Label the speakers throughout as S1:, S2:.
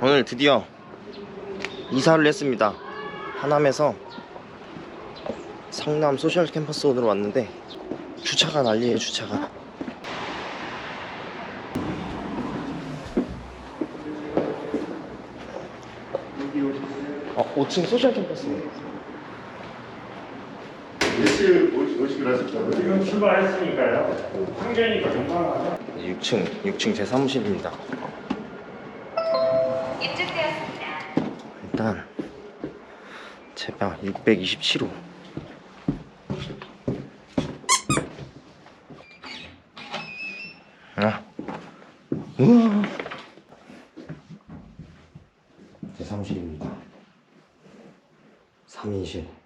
S1: 오늘 드디어 이사를 했습니다. 하남에서 성남 소셜 캠퍼스원으로 왔는데 주차가 난리에요 주차가. 어, 5층 소셜 캠퍼스.
S2: 몇 시에 오시- 오시기로 하셨다고요?
S3: 지금 출발했으니까요. 상견이가 금방
S1: 6층, 6층 제 사무실입니다.
S4: 입증되었습니다.
S1: 일단 제 방 627호. 아, 우와. 제 사무실입니다. 3인실.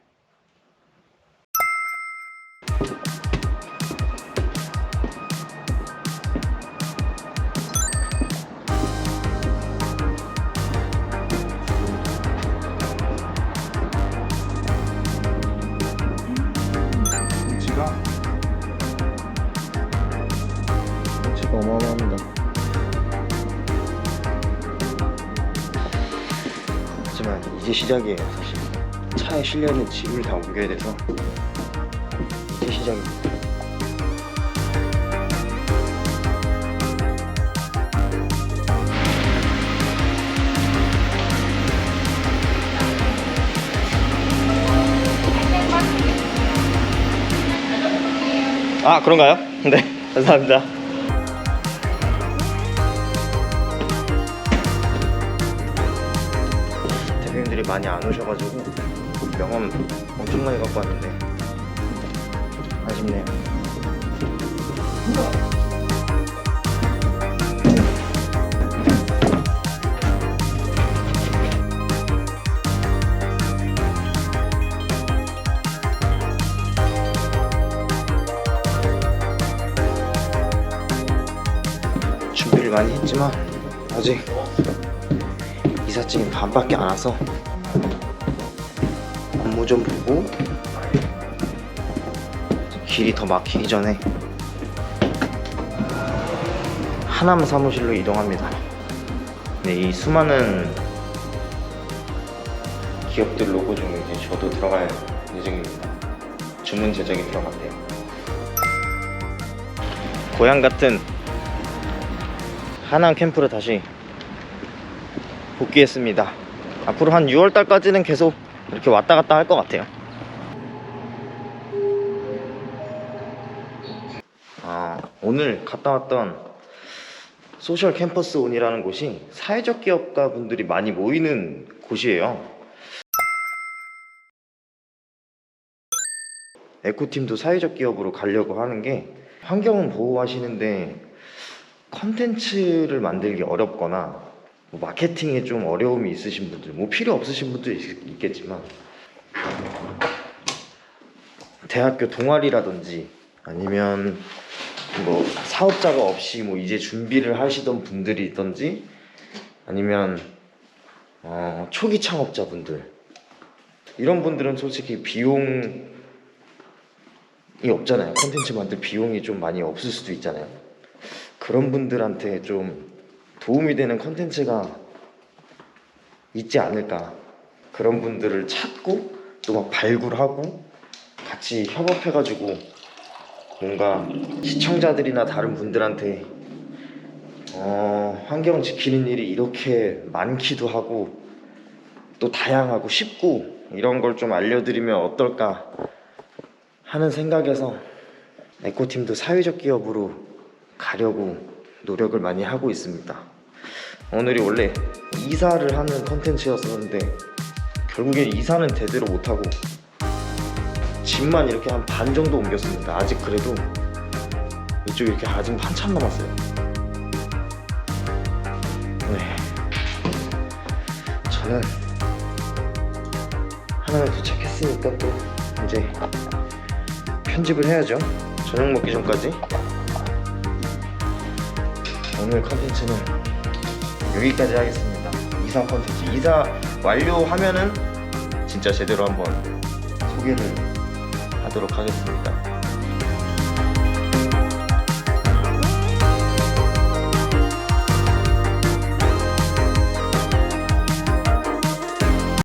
S1: 어마어마합니다. 하지만 이제 시작이에요, 사실. 차에 실려있는 짐을 다 옮겨야 돼서 이제 시작입니다. 아, 그런가요? 네, 감사합니다. 대표님들이 많이 안 오셔가지고 명함 엄청 많이 갖고 왔는데 아쉽네요. 준비를 많이 했지만 아직 이삿짐이 반밖에 안 와서 좀 보고 길이 더 막히기 전에 하남 사무실로 이동합니다. 네, 이 수많은 기업들 로고 중에 이제 저도 들어갈 예정입니다. 주문 제작이 들어간대요. 고향 같은 하남 캠프로 다시 복귀했습니다. 앞으로 한 6월 달까지는 계속 이렇게 왔다 갔다 할 것 같아요. 아, 오늘 갔다 왔던 소셜 캠퍼스 온이라는 곳이 사회적 기업가 분들이 많이 모이는 곳이에요. 에코팀도 사회적 기업으로 가려고 하는 게 환경은 보호하시는데 컨텐츠를 만들기 어렵거나 뭐 마케팅에 좀 어려움이 있으신 분들, 뭐 필요 없으신 분도 있, 있겠지만 대학교 동아리라든지 아니면 뭐 사업자가 없이 뭐 이제 준비를 하시던 분들이 있던지 아니면 어, 초기 창업자분들 이런 분들은 솔직히 비용이 없잖아요. 컨텐츠 만들 비용이 좀 많이 없을 수도 있잖아요. 그런 분들한테 좀 도움이 되는 컨텐츠가 있지 않을까. 그런 분들을 찾고 또 막 발굴하고 같이 협업해가지고 뭔가 시청자들이나 다른 분들한테 어, 환경 지키는 일이 이렇게 많기도 하고 또 다양하고 쉽고 이런 걸 좀 알려드리면 어떨까 하는 생각에서 에코팀도 사회적 기업으로 가려고 노력을 많이 하고 있습니다. 오늘이 원래 이사를 하는 컨텐츠였었는데 결국엔 이사는 제대로 못하고 짐만 이렇게 한 반 정도 옮겼습니다. 아직 그래도 이쪽 이렇게 아직 한참 남았어요. 네. 저는 하나에 도착했으니까 또 이제 편집을 해야죠. 저녁 먹기 전까지. 오늘 컨텐츠는 여기까지 하겠습니다. 이사 컨텐츠. 이사 완료하면은 진짜 제대로 한번 소개를 하도록 하겠습니다.